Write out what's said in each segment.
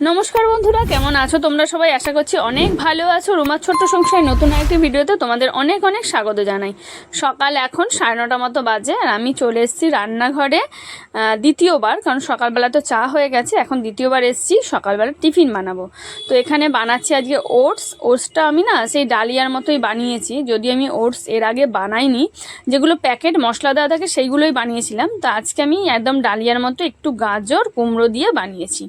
নমস্কার বন্ধুরা, কেমন আছো তোমরা সবাই? আশা করছি অনেক ভালো আছো। রুমার ছোট্ট সংসার নতুন একটি ভিডিওতে তোমাদের অনেক অনেক স্বাগত জানাই। সকাল এখন সাড়ে নটা মতো বাজে, আর আমি চলে এসেছি রান্নাঘরে দ্বিতীয়বার, কারণ সকালবেলা তো চা হয়ে গেছে, এখন দ্বিতীয়বার এসেছি, সকালবেলা টিফিন বানাবো। তো এখানে বানাচ্ছি আজকে ওটস। ওটসটা আমি না সেই ডালিয়ার মতোই বানিয়েছি যদি আমি ওটস এর আগে বানাইনি। যেগুলো প্যাকেট মশলা দেওয়া থাকে সেইগুলোই বানিয়েছিলাম। তো আজকে আমি একদম ডালিয়ার মতো একটু গাজর, কুমড়ো দিয়ে বানিয়েছি।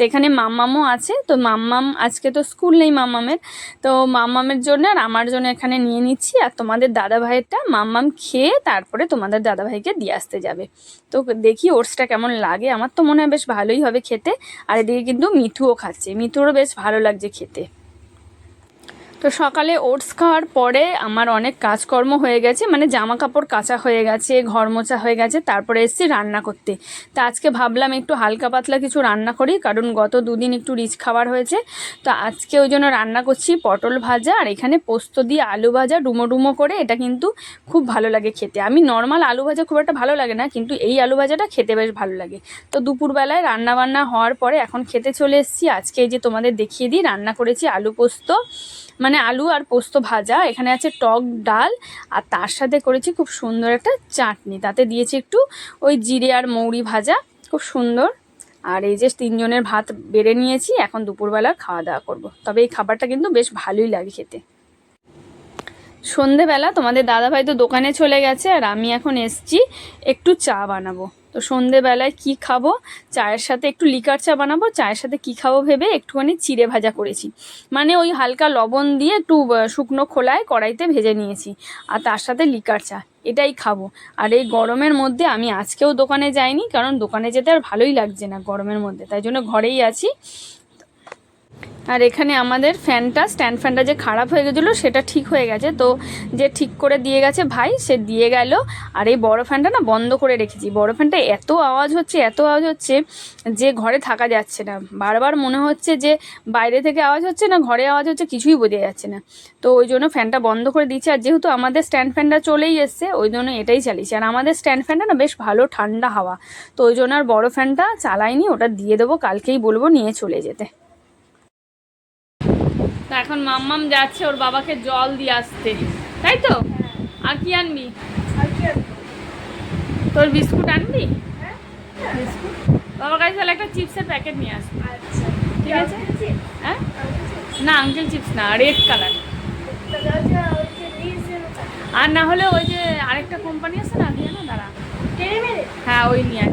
তো এখানে মাম্মামও আছে, তো মাম্মাম, আজকে তো স্কুল নেই মাম্মামের, তো মাম্মামের জন্য আর আমার জন্য এখানে নিয়ে নিচ্ছি, আর তোমাদের দাদা ভাইয়েরটা মাম্মাম খেয়ে তারপরে তোমাদের দাদা ভাইকে দিয়ে আসতে যাবে। তো দেখি ওটসটা কেমন লাগে, আমার তো মনে হয় বেশ ভালোই হবে খেতে, আর এদিকে কিন্তু মিঠুও খাচ্ছে, মিঠুরও বেশ ভালো লাগছে খেতে। তো সকালে ওটস খাওয়ার পরে আমার অনেক কাজকর্ম হয়ে গেছে মানে জামা কাপড় কাচা হয়ে গেছে, ঘর মোছা হয়ে গেছে, তারপরে এসেছি রান্না করতে। তা আজকে ভাবলাম একটু হালকা পাতলা কিছু রান্না করি, কারণ গত দুদিন একটু রিচ খাবার হয়েছে। তো আজকে ওই জন্য রান্না করছি পটল ভাজা আর এখানে পোস্ত দিয়ে আলু ভাজা ডুমো ডুমো করে, এটা কিন্তু খুব ভালো লাগে খেতে। আমি নর্মাল আলু ভাজা খুব একটা ভালো লাগে না, কিন্তু এই আলু ভাজাটা খেতে বেশ ভালো লাগে। তো দুপুরবেলায় রান্না বান্না হওয়ার পরে এখন খেতে চলে এসেছি। আজকে এই যে তোমাদের দেখিয়ে দিই, রান্না করেছি আলু পোস্ত মানে আলু আর পোস্ত ভাজা। এখানে আছে টক ডাল, আর তার সাথে করেছি খুব সুন্দর একটা চাটনি। তাতে দিয়েছি একটু ওই জিরে আর মৌরি ভাজা, খুব সুন্দর। আর এই যে তিনজনের ভাত বেড়ে নিয়েছি, এখন দুপুরবেলা খাওয়া দাওয়া করব। তবে এই খাবারটা কিন্তু বেশ ভালোই লাগে খেতে। সন্ধেবেলা তোমাদের দাদাভাই তো দোকানে চলে গেছে আর আমি এখন এসছি একটু চা বানাবো। তো সন্ধেবেলায় কি খাব? চায়ের সাথে একটু লিকার চা বানাবো, চায়ের সাথে কি খাব ভেবে একটুখানি চিড়ে ভাজা করেছি। মানে ওই হালকা লবণ দিয়ে একটু শুকনো খোলায় কড়াইতে ভেজে নিয়েছি আর তার সাথে লিকার চা, এটাই খাব। আর এই গরমের মধ্যে আমি আজকেও দোকানে যাইনি, কারণ দোকানে যেতে আর ভালোই লাগছে না গরমের মধ্যে, তাই জন্য ঘরেই আছি। আর এখানে আমাদের ফ্যানটা, স্ট্যান্ড ফ্যানটা যে খারাপ হয়ে গেছিল, সেটা ঠিক হয়ে গেছে। তো যে ঠিক করে দিয়ে গেছে ভাই, সে দিয়ে গেল। আর এই বড় ফ্যানটা না বন্ধ করে রেখেছি। বড় ফ্যানটা এত আওয়াজ হচ্ছে, এত আওয়াজ হচ্ছে যে ঘরে থাকা যাচ্ছে না। বারবার মনে হচ্ছে যে বাইরে থেকে আওয়াজ হচ্ছে না, ঘরে আওয়াজ হচ্ছে, কিছুই বোঝা যাচ্ছে না। তো ওই জন্য ফ্যানটা বন্ধ করে দিচ্ছে আর যেহেতু আমাদের স্ট্যান্ড ফ্যানটা চলেই এসছে, ওই জন্য এটাই চালিয়েছি। আর আমাদের স্ট্যান্ড ফ্যানটা না বেশ ভালো ঠান্ডা হাওয়া। তো ওই জন্য আর বড় ফ্যানটা চালাইনি, ওটা দিয়ে দেবো, কালকেই বলব নিয়ে চলে যেতে। তা এখন মাম্মাম যাচ্ছে ওর বাবাকে জল দিয়ে আসতে। তাই তো? আর কি আনবি? তোর বিস্কুট আনবি? বিস্কুট? বাবার কাছে তাহলে একটা চিপসের প্যাকেট নিয়ে আসবি ঠিক আছে? হ্যাঁ? না আঙ্কেল চিপস না রেড কালার। আর না হলে ওই যে আরেকটা কোম্পানি আছে না দিয়ে না দাঁড়া। হ্যাঁ ওই নিয়ে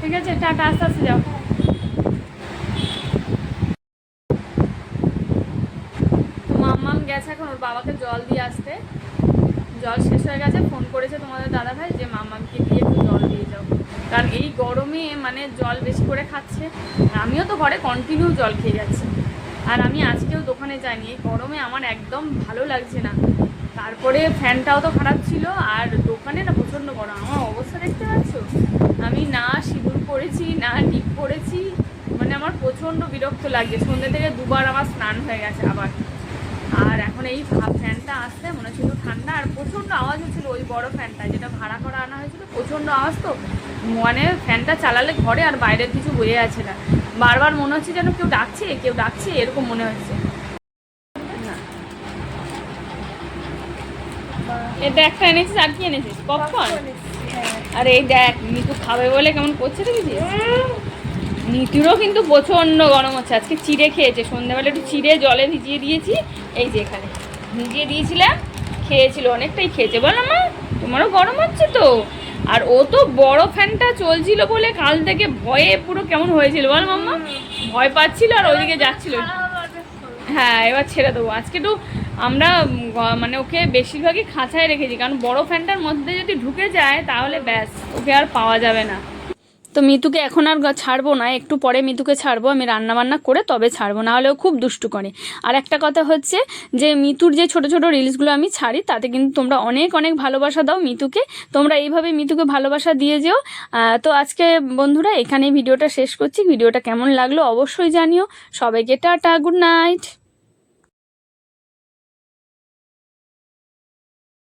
ঠিক আছে টাটা আস্তে আস্তে যাও তো মাম্মাম গেছে এখন ওর বাবাকে জল দিয়ে আসতে। জল শেষ হয়ে গেছে, ফোন করেছে তোমাদের দাদা ভাই যে মাম্মামকে দিয়ে একটু জল দিয়ে যাও। কারণ এই গরমে মানে জল বেশি করে খাচ্ছে। আমিও তো ঘরে কন্টিনিউ জল খেয়ে যাচ্ছি। আর আমি আজকেও দোকানে যাইনি। এই গরমে আমার একদম ভালো লাগছে না। তারপরে ফ্যানটাও তো খারাপ ছিল, আর দোকানে না প্রচণ্ড গরম। আমার অবস্থা দেখতে পাচ্ছ? আমি না সিঁদুর পরেছি, না টিপ পরেছি। মানে আমার প্রচণ্ড বিরক্ত লাগছে। সন্ধ্যে থেকে দুবার আমার স্নান হয়ে গেছে আবার। আর এখন এই ফ্যানটা আসতে মনে হচ্ছিল ঠান্ডা আর প্রচণ্ড আওয়াজ হচ্ছিল ওই বড় ফ্যানটা যেটা ভাড়া করা আনা হয়েছিল প্রচণ্ড আওয়াজ তো। মানে ফ্যানটা চালালে ঘরে আর বাইরের কিছু বয়ে আছে না। বারবার মনে হচ্ছে যেন কেউ ডাকছে কেউ ডাকছে এরকম মনে হচ্ছে। এটা একটা এনেছিস আর কি এনেছিস? পপকর্ন আর এই দেখ নিতু খাবে বলে কেমন করছে দেখেছিস নিতুরও কিন্তু প্রচণ্ড গরম হচ্ছে। আজকে চিড়ে খেয়েছে। সন্ধ্যাবেলা একটু চিড়ে জলে ভিজিয়ে দিয়েছি। এই যে এখানে। ভিজিয়ে দিয়েছিলাম, খেয়েছিল, অনেকটাই খেয়েছে। বল মা, তোমারও গরম হচ্ছে তো? আর ও তো বড় ফ্যানটা চলছিল বলে কাল থেকে ভয়ে পুরো কেমন হয়েছিল। বল মাম্মা, ভয় পাচ্ছিল আর ওইদিকে যাচ্ছিল। হ্যাঁ এবার ছেড়ে দেবো। আজকে একটু আমরা মানে ওকে বেশিরভাগই খাঁচায় রেখেছি। কারণ বড় ফ্যানটার মধ্যে যদি ঢুকে যায়, তাহলে ব্যাস, ওকে আর পাওয়া যাবে না। তো মিতুকে এখন আর ছাড়বো না, একটু পরে মিতুকে ছাড়বো, আমি রান্না বান্না করে তবে ছাড়বো, না হলেও খুব দুষ্টু করে। আর একটা কথা হচ্ছে যে, মিতুর যে ছোট ছোট রিলসগুলো আমি ছাড়ি, তাতে কিন্তু তোমরা অনেক অনেক ভালোবাসা দাও মিতুকে। তোমরা এইভাবে মিতুকে ভালোবাসা দিয়ে যেও। তো আজকে বন্ধুরা, এখানেই ভিডিওটা শেষ করছি। ভিডিওটা কেমন লাগল অবশ্যই জানিও। সবাইকে টাটা, গুড নাইট।